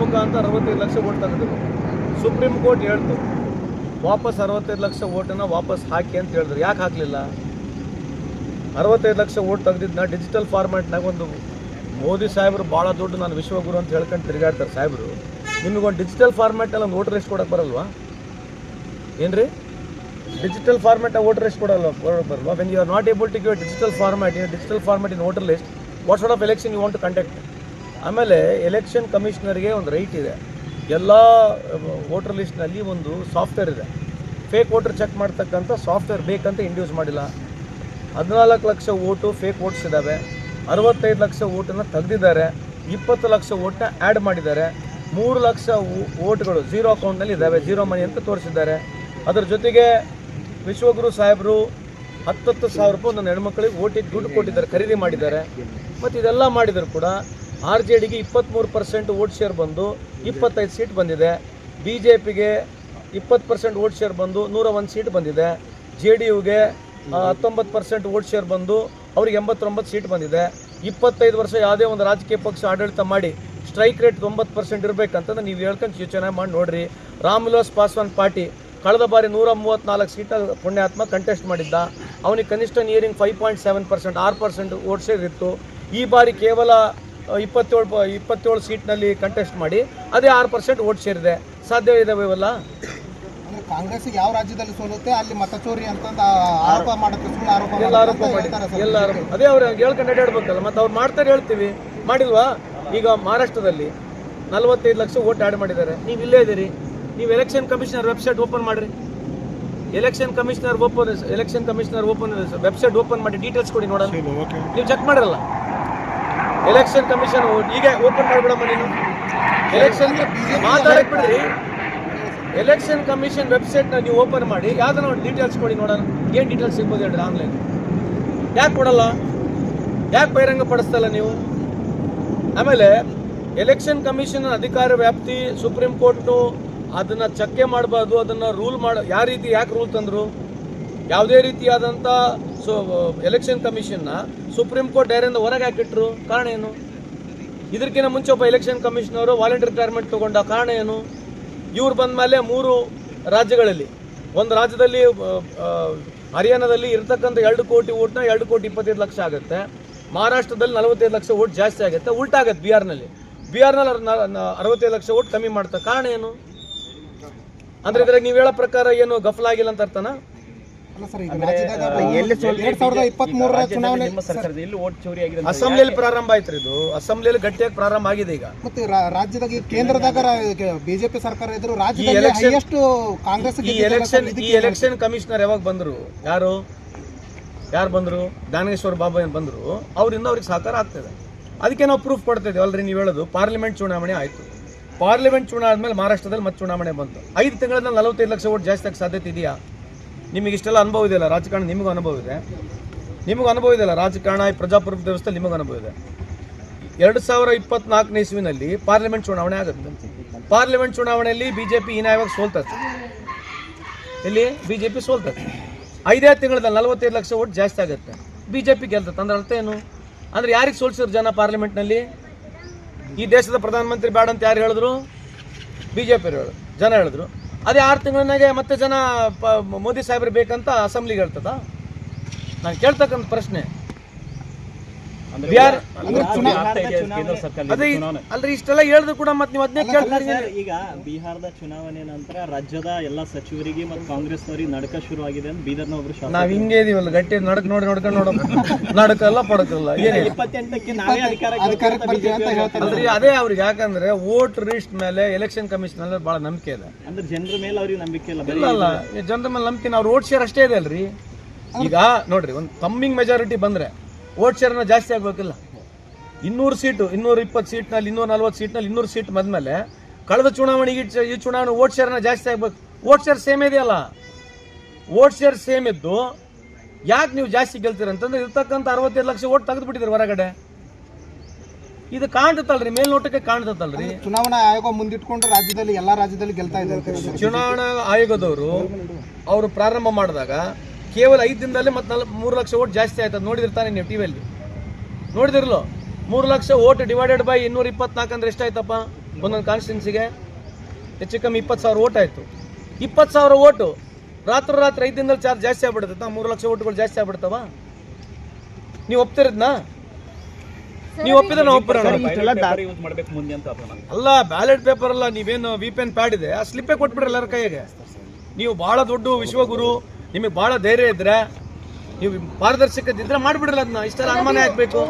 ಮುಖಾಂತರ ಅರವತ್ತೈದು ಲಕ್ಷ ಓಟ್ ತೆಗೆದ್ರು ಸುಪ್ರೀಂ ಕೋರ್ಟ್ ಹೇಳ್ತು, ವಾಪಸ್ ಅರವತ್ತೈದು ಲಕ್ಷ ಓಟನ್ನು ವಾಪಸ್ ಹಾಕಿ ಅಂತ ಹೇಳಿದ್ರು. ಯಾಕೆ ಹಾಕಲಿಲ್ಲ? ಅರವತ್ತೈದು ಲಕ್ಷ ಓಟ್ ತೆಗೆದಿದ್ದನ್ನ ಡಿಜಿಟಲ್ ಫಾರ್ಮ್ಯಾಟ್ನಾಗ ಒಂದು ಮೋದಿ ಸಾಹೇಬರು ಭಾಳ ದೊಡ್ಡ ನಾನು ವಿಶ್ವಗುರು ಅಂತ ಹೇಳ್ಕೊಂಡು ತಿರುಗಾಡ್ತಾರೆ ಸಾಹೇಬರು. ನಿಮಗೊಂದು ಡಿಜಿಟಲ್ ಫಾರ್ಮ್ಯಾಟಲ್ಲಿ ಒಂದು ವೋಟರ್ ಲಿಸ್ಟ್ ಕೊಡೋಕೆ ಬರಲ್ವಾ? ಏನ್ರಿ? ಡಿಜಿಟಲ್ ಫಾರ್ಮ್ಯಾಟ್ ವೋಟರ್ ಲಿಸ್ಟ್ ಕೊಡಲ್ಲ ಬರಲ್ವಾ? When you are not able to give digital format digital format in voter list what sort of election you want to conduct ಆಮೇಲೆ ಎಲೆಕ್ಷನ್ ಕಮಿಷನರ್ಗೆ ಒಂದು ರೈಟ್ ಇದೆ. ಎಲ್ಲ ವೋಟರ್ ಲಿಸ್ಟ್ನಲ್ಲಿ ಒಂದು ಸಾಫ್ಟ್ವೇರ್ ಇದೆ. ಫೇಕ್ ವೋಟರ್ ಚೆಕ್ ಮಾಡ್ತಕ್ಕಂಥ ಸಾಫ್ಟ್ವೇರ್ ಬೇಕಂತ ಇಂಡ್ಯೂಸ್ ಮಾಡಿಲ್ಲ. ಹದಿನಾಲ್ಕು ಲಕ್ಷ ಓಟು ಫೇಕ್ ವೋಟ್ಸ್ ಇದ್ದಾವೆ ಅರವತ್ತೈದು ಲಕ್ಷ ಓಟನ್ನು ತೆಗೆದಿದ್ದಾರೆ. ಇಪ್ಪತ್ತು ಲಕ್ಷ ಓಟ್ನ ಆ್ಯಡ್ ಮಾಡಿದ್ದಾರೆ. ಮೂರು ಲಕ್ಷ ಓಟ್ಗಳು ಝೀರೋ ಅಕೌಂಟ್ನಲ್ಲಿ ಇದ್ದಾವೆ ಝೀರೋ ಮನಿ ಅಂತ ತೋರಿಸಿದ್ದಾರೆ. ಅದರ ಜೊತೆಗೆ ವಿಶ್ವಗುರು ಸಾಹೇಬರು ಹತ್ತತ್ತು ಸಾವಿರ ರೂಪಾಯಿ ನನ್ನ ಹೆಣ್ಮಕ್ಳಿಗೆ ಓಟಿಗೆ ದುಡ್ಡು ಕೊಟ್ಟಿದ್ದಾರೆ, ಖರೀದಿ ಮಾಡಿದ್ದಾರೆ. ಮತ್ತು ಇದೆಲ್ಲ ಮಾಡಿದರೂ ಕೂಡ ಆರ್ ಜೆ ಡಿಗೆ ಇಪ್ಪತ್ತ್ಮೂರು ಪರ್ಸೆಂಟ್ ವೋಟ್ ಶೇರ್ ಬಂದು ಇಪ್ಪತ್ತೈದು ಸೀಟ್ ಬಂದಿದೆ. ಬಿ ಜೆ ಪಿಗೆ ಇಪ್ಪತ್ತು ಪರ್ಸೆಂಟ್ ವೋಟ್ ಶೇರ್ ಬಂದು ನೂರ ಒಂದು ಸೀಟ್ ಬಂದಿದೆ. ಜೆ ಡಿ ಯುಗೆ ಹತ್ತೊಂಬತ್ತು ಪರ್ಸೆಂಟ್ ವೋಟ್ ಶೇರ್ ಬಂದು ಅವ್ರಿಗೆ ಎಂಬತ್ತೊಂಬತ್ತು ಸೀಟ್ ಬಂದಿದೆ. ಇಪ್ಪತ್ತೈದು ವರ್ಷ ಯಾವುದೇ ಒಂದು ರಾಜಕೀಯ ಪಕ್ಷ ಆಡಳಿತ ಮಾಡಿ ಸ್ಟ್ರೈಕ್ ರೇಟ್ ತೊಂಬತ್ತು ಪರ್ಸೆಂಟ್ ಇರಬೇಕಂತಂದ್ರೆ ನೀವು ಹೇಳ್ಕೊಂಡು ಯೋಚನೆ ಮಾಡಿ ನೋಡ್ರಿ. ರಾಮ್ವಿಲಾಸ್ ಪಾಸ್ವಾನ್ ಪಾರ್ಟಿ ಕಳೆದ ಬಾರಿ ನೂರ ಮೂವತ್ತ್ನಾಲ್ಕು ಸೀಟ ಪುಣ್ಯಾತ್ಮ ಕಂಟೆಸ್ಟ್ ಮಾಡಿದ್ದ. ಅವನಿಗೆ ಕನಿಷ್ಠ nearing five point seven percent ಆರು ಪರ್ಸೆಂಟ್ ವೋಟ್ ಶೇರ್ ಇತ್ತು. ಈ ಬಾರಿ ಕೇವಲ ಇಪ್ಪತ್ತೇಳು ಪ ಇಪ್ಪತ್ತೇಳು ಸೀಟ್ನಲ್ಲಿ ಕಂಟೆಸ್ಟ್ ಮಾಡಿ ಅದೇ ಆರು ಪರ್ಸೆಂಟ್ ಓಟ್ ಸೇರಿದೆ. ಸಾಧ್ಯ ಇದಾವೆ ಇವೆಲ್ಲ? ಅಂದ್ರೆ ಕಾಂಗ್ರೆಸ್ ಯಾವ ರಾಜ್ಯದಲ್ಲಿ ಸೋಲುತ್ತೆ ಅಲ್ಲಿ ಅಂತಂದು ಆರೋಪ ಮಾಡುತ್ತೆ ಸುಳ್ಳು ಆರೋಪ ಎಲ್ಲ ಆರೋಪ ಅಂತ ಮಾಡಿ ಎಲ್ಲ ಆರೋಪ ಅದೇ ಅವ್ರು ಹೇಳ್ಕೊಂಡು ಅಡ್ಡಾಡ್ಬೇಕಲ್ಲ ಮತ್ತೆ ಅವ್ರು ಮಾಡ್ತಾರೆ ಹೇಳ್ತೀವಿ. ಮಾಡಿಲ್ವಾ? ಈಗ ಮಹಾರಾಷ್ಟ್ರದಲ್ಲಿ ನಲವತ್ತೈದು ಲಕ್ಷ ಓಟ್ ಆ್ಯಡ್ ಮಾಡಿದ್ದಾರೆ. ನೀವು ಇಲ್ಲೇ ಇದ್ದೀರಿ. ನೀವು ಎಲೆಕ್ಷನ್ ಕಮಿಷನರ್ ವೆಬ್ಸೈಟ್ ಓಪನ್ ಮಾಡಿರಿ. Election commissioner open election commissioner open website open ಮಾಡಿ ಡೀಟೇಲ್ಸ್ ಕೊಡಿ ನೋಡೋಣ. ನೀವು ಚೆಕ್ ಮಾಡಿರಲ್ಲ. ಎಲೆಕ್ಷನ್ ಕಮಿಷನ್ ಈಗ ಓಪನ್ ಮಾಡ್ಬಿಡಮ್ಮ ನೀನು. ಎಲೆಕ್ಷನ್ ಮಾತಾಡಕ್ ಬಿಡ್ರಿ. ಎಲೆಕ್ಷನ್ ಕಮಿಷನ್ ವೆಬ್ಸೈಟ್ನ ನೀವು ಓಪನ್ ಮಾಡಿ. ಯಾವ್ದನ ಒಂದು ಡೀಟೇಲ್ಸ್ ಕೊಡಿ ನೋಡೋಣ. ಏನು ಡೀಟೇಲ್ಸ್ ಸಿಗ್ಬೋದು ಹೇಳ್ರಿ ಆನ್ಲೈನ್ ಯಾಕೆ ಕೊಡಲ್ಲ? ಯಾಕೆ ಬಹಿರಂಗ ಪಡಿಸ್ತಲ್ಲ ನೀವು? ಆಮೇಲೆ ಎಲೆಕ್ಷನ್ ಕಮಿಷನ್ ಅಧಿಕಾರ ವ್ಯಾಪ್ತಿ ಸುಪ್ರೀಂ ಕೋರ್ಟು ಅದನ್ನ ಚಕ್ಕೆ ಮಾಡಬಾರ್ದು ಅದನ್ನ ರೂಲ್ ಮಾಡ ಯಾವ ರೀತಿ ಯಾಕೆ ರೂಲ್ ತಂದ್ರು? ಯಾವುದೇ ರೀತಿಯಾದಂಥ ಸೊ ಎಲೆಕ್ಷನ್ ಕಮಿಷನ್ನ ಸುಪ್ರೀಂ ಕೋರ್ಟ್ ಡೈರಿಂದ ಹೊರಗೆ ಹಾಕಿಟ್ರು. ಕಾರಣ ಏನು? ಇದಕ್ಕಿಂತ ಮುಂಚೆ ಒಬ್ಬ ಎಲೆಕ್ಷನ್ ಕಮಿಷನರು ವಾಲಂಟಿಯರ್ ರಿಟೈರ್ಮೆಂಟ್ ತಗೊಂಡ ಕಾರಣ ಏನು? ಇವ್ರು ಬಂದ ಮೇಲೆ ಮೂರು ರಾಜ್ಯಗಳಲ್ಲಿ, ಒಂದು ರಾಜ್ಯದಲ್ಲಿ ಹರಿಯಾಣದಲ್ಲಿ ಇರ್ತಕ್ಕಂಥ ಎರಡು ಕೋಟಿ ಓಟ್ನ ಎರಡು ಕೋಟಿ ಇಪ್ಪತ್ತೈದು ಲಕ್ಷ ಆಗುತ್ತೆ. ಮಹಾರಾಷ್ಟ್ರದಲ್ಲಿ ನಲವತ್ತೈದು ಲಕ್ಷ ಓಟ್ ಜಾಸ್ತಿ ಆಗುತ್ತೆ. ಉಲ್ಟಾಗತ್ತೆ ಬಿಹಾರ್ನಲ್ಲಿ. ಬಿಹಾರ್ನಲ್ಲಿ ಅರವತ್ತೈದು ಲಕ್ಷ ಓಟ್ ಕಮ್ಮಿ ಮಾಡ್ತಾರೆ ಕಾರಣ ಏನು? ಅಂದ್ರೆ ಇದ್ರಾಗ ನೀವು ಹೇಳೋ ಪ್ರಕಾರ ಏನು ಗಫಲಾಗಿಲ್ಲ ಅಂತ ಅರ್ಥನಾ? ಅಸೆಂಬ್ಲಿಯಲ್ಲಿ ಪ್ರಾರಂಭ ಆಯ್ತು ಇದು. ಅಸೆಂಬ್ಲಿಯಲ್ಲಿ ಗಟ್ಟಿಯಾಗಿ ಪ್ರಾರಂಭ ಆಗಿದೆ ಈಗ. ಮತ್ತೆ ರಾಜ್ಯದಾಗ ಕೇಂದ್ರದಾಗ ಬಿಜೆಪಿ ಸರ್ಕಾರ ಇದ್ರು ರಾಜ್ಯದಲ್ಲಿ election- ಹೈಯೆಸ್ಟ್ ಕಾಂಗ್ರೆಸ್ ಈ ಎಲೆಕ್ಷನ್ ಈ ಎಲೆಕ್ಷನ್ ಕಮಿಷನರ್ ಯಾವಾಗ ಬಂದ್ರು? ಯಾರು? ಯಾರು ಬಂದರು? ದಾನೇಶ್ವರ ಬಾಬಾ ಏನು ಬಂದರು? ಅವರಿಂದ ಅವ್ರಿಗೆ ಸಹಕಾರ ಆಗ್ತದೆ. ಅದಕ್ಕೆ ನಾವು ಪ್ರೂಫ್ ಕೊಡ್ತಾ ಇದ್ದೀವಿ. ಅಲ್ರಿ ನೀವು ಹೇಳೋದು ಪಾರ್ಲಿಮೆಂಟ್ ಚುನಾವಣೆ ಆಯ್ತು. ಪಾರ್ಲಿಮೆಂಟ್ ಚುನಾವಣೆ ಆದಮೇಲೆ ಮಹಾರಾಷ್ಟ್ರದಲ್ಲಿ ಮತ್ತೆ ಚುನಾವಣೆ ಬಂತು. ಐದು ತಿಂಗಳಲ್ಲಿ ನಲವತ್ತೈದು ಲಕ್ಷ ಓಟ್ ಜಾಸ್ತಿ ಆಗಿ ಸಾಧ್ಯತೆ ಇದೆಯಾ? ನಿಮಗೆ ಇಷ್ಟೆಲ್ಲ ಅನುಭವ ಇದೆಯಲ್ಲ ರಾಜಕಾರಣ ನಿಮಗೂ ಅನುಭವ ಇದೆ. ನಿಮಗೂ ಅನುಭವ ಇದೆಯಲ್ಲ ರಾಜಕಾರಣ ಈ ಪ್ರಜಾಪ್ರಭುತ್ವ ವ್ಯವಸ್ಥೆ ನಿಮಗೂ ಅನುಭವ ಇದೆ. ಎರಡು ಸಾವಿರ ಇಪ್ಪತ್ನಾಲ್ಕನೇ ಇಸ್ವಿನಲ್ಲಿ ಪಾರ್ಲಿಮೆಂಟ್ ಚುನಾವಣೆ ಆಗುತ್ತೆ. ಪಾರ್ಲಿಮೆಂಟ್ ಚುನಾವಣೆಯಲ್ಲಿ ಬಿ ಜೆ ಪಿ ಹೀನಾಯವಾಗಿ ಸೋಲ್ತದೆ ಇಲ್ಲಿ ಬಿ ಜೆ ಪಿ ಸೋಲ್ತದೆ ಐದೇ ತಿಂಗಳಲ್ಲಿ ನಲವತ್ತೈದು ಲಕ್ಷ ಓಟ್ ಜಾಸ್ತಿ ಆಗುತ್ತೆ. ಬಿ ಜೆ ಪಿ ಗೆಲ್ತದೆ ಅಂದ್ರೆ ಅರ್ಥ ಏನು? ಅಂದ್ರೆ ಯಾರಿಗೆ ಸೋಲ್ಸಿದ್ರು ಜನ ಪಾರ್ಲಿಮೆಂಟ್ನಲ್ಲಿ? ಈ ದೇಶದ ಪ್ರಧಾನಮಂತ್ರಿ ಬೇಡ ಅಂತ ಯಾರು ಹೇಳಿದ್ರು? ಬಿ ಜೆ ಪಿ ಜನ ಹೇಳಿದ್ರು. ಅದೇ ಆರು ತಿಂಗಳನ್ನಾಗೆ ಮತ್ತೆ ಜನ ಮೋದಿ ಸಾಹೇಬ್ರು ಬೇಕಂತ ಅಸೆಂಬ್ಲಿಗೆ ಹೇಳ್ತದ? ನಾನು ಕೇಳ್ತಕ್ಕಂಥ ಪ್ರಶ್ನೆ. ಅಲ್ರಿ ಇಷ್ಟೆಲ್ಲ ಹೇಳಿದ್ರು ಕೂಡ ಮತ್ತೆ ನೀವು ಅದನ್ನೇ ಕೇಳ್ತೀರಿ ಈಗ ಬಿಹಾರದ ಚುನಾವಣೆ ನಂತರ ರಾಜ್ಯದ ಎಲ್ಲ ಸಚಿವರಿಗೆ ಮತ್ತು ಕಾಂಗ್ರೆಸ್ನವರಿಗೆ ನಡಕ ಶುರು ಆಗಿದೆ ಅಂತ ಬೀದರ್ನ ಒಬ್ರು ನಾವ್ ಹಿಂಗೆ ಇದೀವಲ್ಲ ಗಟ್ಟಿ ನಡಕ್ ನೋಡಿ ನೋಡ್ಕೊಂಡು ನೋಡ ನಡಕಲ್ಲ ಪಡಕಲ್ಲ ಏನೇ ಇಪ್ಪತ್ತೆಂಟಕ್ಕೆ ನಾವೇ ಅಧಿಕಾರ ಅಧಿಕಾರಕ್ಕೆ ಅಂತ ಹೇಳ್ತಾರೆ. ಅದೇ ಅವ್ರಿಗೆ ಯಾಕಂದ್ರೆ ವೋಟ್ ರಿಸ್ಟ್ ಮೇಲೆ ಎಲೆಕ್ಷನ್ ಕಮಿಷನ್ ಅಲ್ಲಿ ಬಹಳ ನಂಬಿಕೆ ಇದೆ. ಅಂದ್ರೆ ಜನರ ಮೇಲೆ ಅವ್ರಿಗೆ ನಂಬಿಕೆ ಇಲ್ಲ ಇಲ್ಲ ಜನರ ಮೇಲೆ ನಂಬಿಕೆ ನಾವ್ ರೋಡ್ ಶೇರ್ ಅಷ್ಟೇ ಇದೆ ಅಲ್ರಿ. ಈಗ ನೋಡ್ರಿ ಒಂದು ಕಮ್ಮಿಂಗ್ ಮೆಜಾರಿಟಿ ಬಂದ್ರೆ ವೋಟ್ ಶೇರ್ನ ಜಾಸ್ತಿ ಆಗ್ಬೇಕಿಲ್ಲ. ಇನ್ನೂರು ಸೀಟು ಇನ್ನೂರ ಇಪ್ಪತ್ತು ಸೀಟ್ನಲ್ಲಿ ಇನ್ನೂರ ನಲ್ವತ್ತು ಸೀಟ್ನಲ್ಲಿ ಇನ್ನೂರು ಸೀಟ್ ಬಂದಮೇಲೆ ಕಳೆದ ಚುನಾವಣೆಗೆ ಈ ಚುನಾವಣೆ ವೋಟ್ ಶೇರ್ನ ಜಾಸ್ತಿ ಆಗ್ಬೇಕು. ವೋಟ್ ಶೇರ್ ಸೇಮ್ ಇದೆಯಲ್ಲ? ವೋಟ್ ಶೇರ್ ಸೇಮ್ ಇದ್ದು ಯಾಕೆ ನೀವು ಜಾಸ್ತಿ ಗೆಲ್ತೀರ ಅಂತಂದ್ರೆ ಇರ್ತಕ್ಕಂಥ ಅರವತ್ತೈದು ಲಕ್ಷ ಓಟ್ ತೆಗೆದು ಬಿಟ್ಟಿದ್ರು ಹೊರಗಡೆ. ಇದು ಕಾಣ್ತಲ್ರಿ ಮೇಲ್ನೋಟಕ್ಕೆ ಕಾಣ್ತಲ್ರಿ ಚುನಾವಣಾ ಆಯೋಗ ಮುಂದಿಟ್ಕೊಂಡು ರಾಜ್ಯದಲ್ಲಿ ಎಲ್ಲಾ ರಾಜ್ಯದಲ್ಲಿ ಗೆಲ್ತಾ ಇದ್ದಾರೆ ಚುನಾವಣಾ ಆಯೋಗದವರು ಅವರು ಪ್ರಾರಂಭ ಮಾಡಿದಾಗ ಕೇವಲ ಐದು ದಿನದಲ್ಲಿ ಮತ್ತೆ ನಾಲ್ಕು ಮೂರು ಲಕ್ಷ ಓಟ್ ಜಾಸ್ತಿ ಆಯ್ತದ. ನೋಡಿದಿರ್ತಾನೆ ನೀವು ಟಿ ವಿಯಲ್ಲಿ. ನೋಡಿದಿರಲು? ಮೂರು ಲಕ್ಷ ಓಟ್ ಡಿವೈಡೆಡ್ ಬೈ ಇನ್ನೂರ ಇಪ್ಪತ್ನಾಲ್ಕು ಅಂದ್ರೆ ಎಷ್ಟಾಯ್ತಪ್ಪ? ಒಂದೊಂದು ಕಾನ್ಸ್ಟಿಟ್ಯೂನ್ಸಿಗೆ ಹೆಚ್ಚು ಕಮ್ಮಿ ಇಪ್ಪತ್ತು ಸಾವಿರ ಓಟ್ ಆಯಿತು. ಇಪ್ಪತ್ತು ಸಾವಿರ ಓಟು ರಾತ್ರಿ ರಾತ್ರಿ ಐದು ದಿನದಲ್ಲಿ ಚಾರ್ಜ್ ಜಾಸ್ತಿ ಆಗ್ಬಿಡುತ್ತೆ. ಮೂರು ಲಕ್ಷ ಓಟ್ಗಳು ಜಾಸ್ತಿ ಆಗ್ಬಿಡ್ತಾವ? ನೀವು ಒಪ್ತಿರದ್ನಾ? ನೀವು ಒಪ್ಪಿದ್ರೆ ನಾವು ಒಪ್ಪಿರೋಣ. ಯೂಸ್ ಮಾಡ್ಬೇಕು ಮುಂದೆ ಅಂತ ಅಥವಾ ಅಲ್ಲ ಬ್ಯಾಲೆಟ್ ಪೇಪರ್ ಅಲ್ಲ ನೀವೇನು ವಿ ಪ್ಯಾಡ್ ಇದೆ. ಆ ಸ್ಲಿಪ್ಪೇ ಕೊಟ್ಬಿಡ್ರಿ ಎಲ್ಲರ ಕೈಗೆ. ನೀವು ಭಾಳ ದೊಡ್ಡ ವಿಶ್ವಗುರು. ನಿಮಗೆ ಭಾಳ ಧೈರ್ಯ ಇದ್ರೆ ನೀವು ಇದ್ರೆ ಮಾಡಿಬಿಡ್ರಲ್ಲ ಅದನ್ನ. ಇಷ್ಟೆಲ್ಲ ಅನುಮಾನ ಹಾಕ್ಬೇಕು